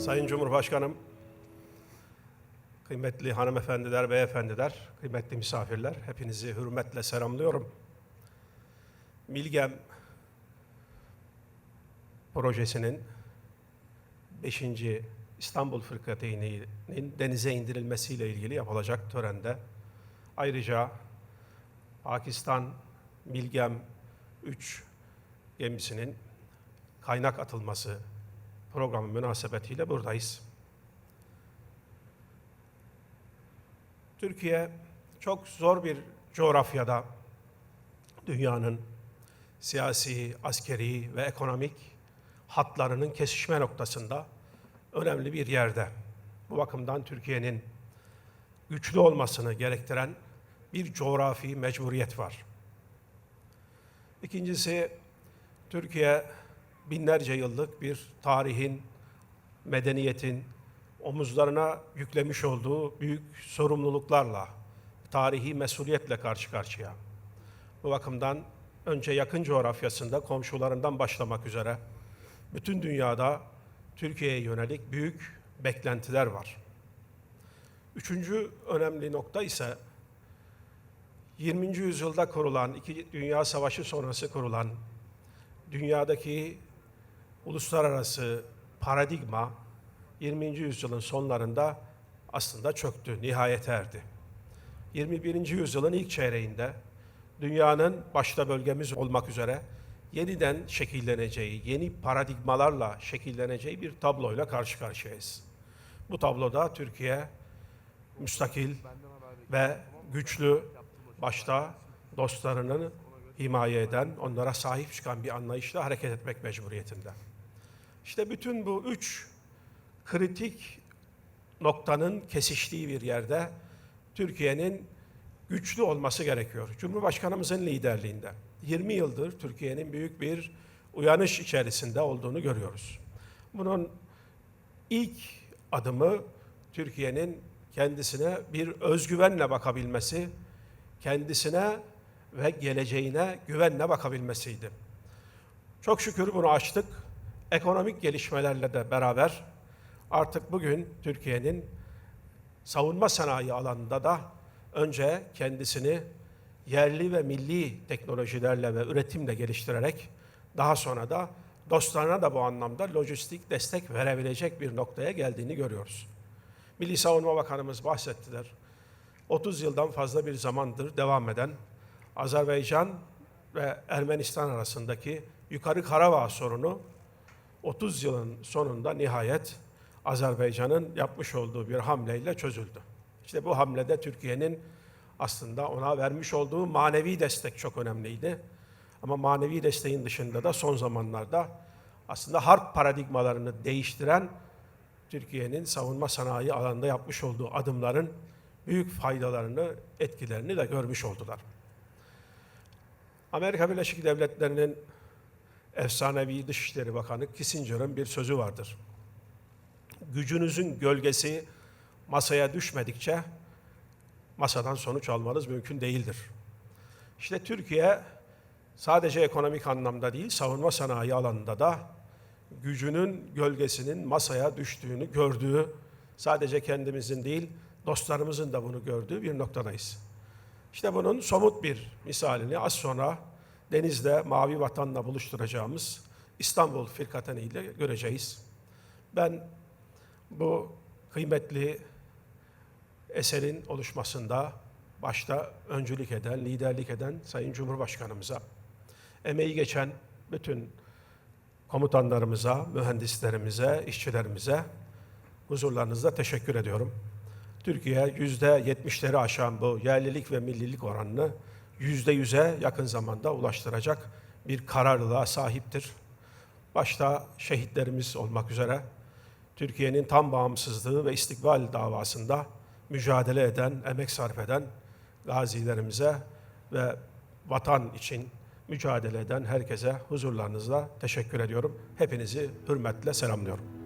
Sayın Cumhurbaşkanım, kıymetli hanımefendiler, beyefendiler, kıymetli misafirler, hepinizi hürmetle selamlıyorum. Milgem projesinin 5. İstanbul Fırkateyn'i'nin denize indirilmesiyle ilgili yapılacak törende ayrıca Pakistan Milgem 3 gemisinin kaynak atılması programı münasebetiyle buradayız. Türkiye çok zor bir coğrafyada dünyanın siyasi, askeri ve ekonomik hatlarının kesişme noktasında önemli bir yerde. Bu bakımdan Türkiye'nin güçlü olmasını gerektiren bir coğrafi mecburiyet var. İkincisi, Türkiye binlerce yıllık bir tarihin, medeniyetin omuzlarına yüklemiş olduğu büyük sorumluluklarla, tarihi mesuliyetle karşı karşıya. Bu bakımdan önce yakın coğrafyasında komşularından başlamak üzere bütün dünyada Türkiye'ye yönelik büyük beklentiler var. Üçüncü önemli nokta ise 20. yüzyılda kurulan, iki Dünya Savaşı sonrası kurulan dünyadaki uluslararası paradigma 20. yüzyılın sonlarında aslında çöktü, nihayete erdi. 21. yüzyılın ilk çeyreğinde dünyanın başta bölgemiz olmak üzere yeniden şekilleneceği, yeni paradigmalarla şekilleneceği bir tabloyla karşı karşıyayız. Bu tabloda Türkiye müstakil ve güçlü başta dostlarını himaye eden, onlara sahip çıkan bir anlayışla hareket etmek mecburiyetinde. İşte bütün bu üç kritik noktanın kesiştiği bir yerde Türkiye'nin güçlü olması gerekiyor. Cumhurbaşkanımızın liderliğinde 20 yıldır Türkiye'nin büyük bir uyanış içerisinde olduğunu görüyoruz. Bunun ilk adımı Türkiye'nin kendisine bir özgüvenle bakabilmesi, kendisine ve geleceğine güvenle bakabilmesiydi. Çok şükür bunu açtık. Ekonomik gelişmelerle de beraber artık bugün Türkiye'nin savunma sanayi alanında da önce kendisini yerli ve milli teknolojilerle ve üretimle geliştirerek daha sonra da dostlarına da bu anlamda lojistik destek verebilecek bir noktaya geldiğini görüyoruz. Milli Savunma Bakanımız bahsettiler. 30 yıldan fazla bir zamandır devam eden Azerbaycan ve Ermenistan arasındaki Yukarı Karabağ sorunu 30 yılın sonunda nihayet Azerbaycan'ın yapmış olduğu bir hamleyle çözüldü. İşte bu hamlede Türkiye'nin aslında ona vermiş olduğu manevi destek çok önemliydi. Ama manevi desteğin dışında da son zamanlarda aslında harp paradigmalarını değiştiren Türkiye'nin savunma sanayi alanında yapmış olduğu adımların büyük faydalarını, etkilerini de görmüş oldular. Amerika Birleşik Devletleri'nin efsanevi Dışişleri Bakanı Kissinger'ın bir sözü vardır. Gücünüzün gölgesi masaya düşmedikçe masadan sonuç almanız mümkün değildir. İşte Türkiye sadece ekonomik anlamda değil, savunma sanayi alanında da gücünün gölgesinin masaya düştüğünü gördüğü, sadece kendimizin değil, dostlarımızın da bunu gördüğü bir noktadayız. İşte bunun somut bir misalini az sonra denizde Mavi Vatan'la buluşturacağımız İstanbul Firkateni ile göreceğiz. Ben bu kıymetli eserin oluşmasında başta öncülük eden, liderlik eden Sayın Cumhurbaşkanımıza, emeği geçen bütün komutanlarımıza, mühendislerimize, işçilerimize huzurlarınızda teşekkür ediyorum. Türkiye yüzde yetmişleri aşan bu yerlilik ve millilik oranını yüzde yüze yakın zamanda ulaştıracak bir kararlılığa sahiptir. Başta şehitlerimiz olmak üzere Türkiye'nin tam bağımsızlığı ve istikbal davasında mücadele eden, emek sarf eden gazilerimize ve vatan için mücadele eden herkese huzurlarınızla teşekkür ediyorum. Hepinizi hürmetle selamlıyorum.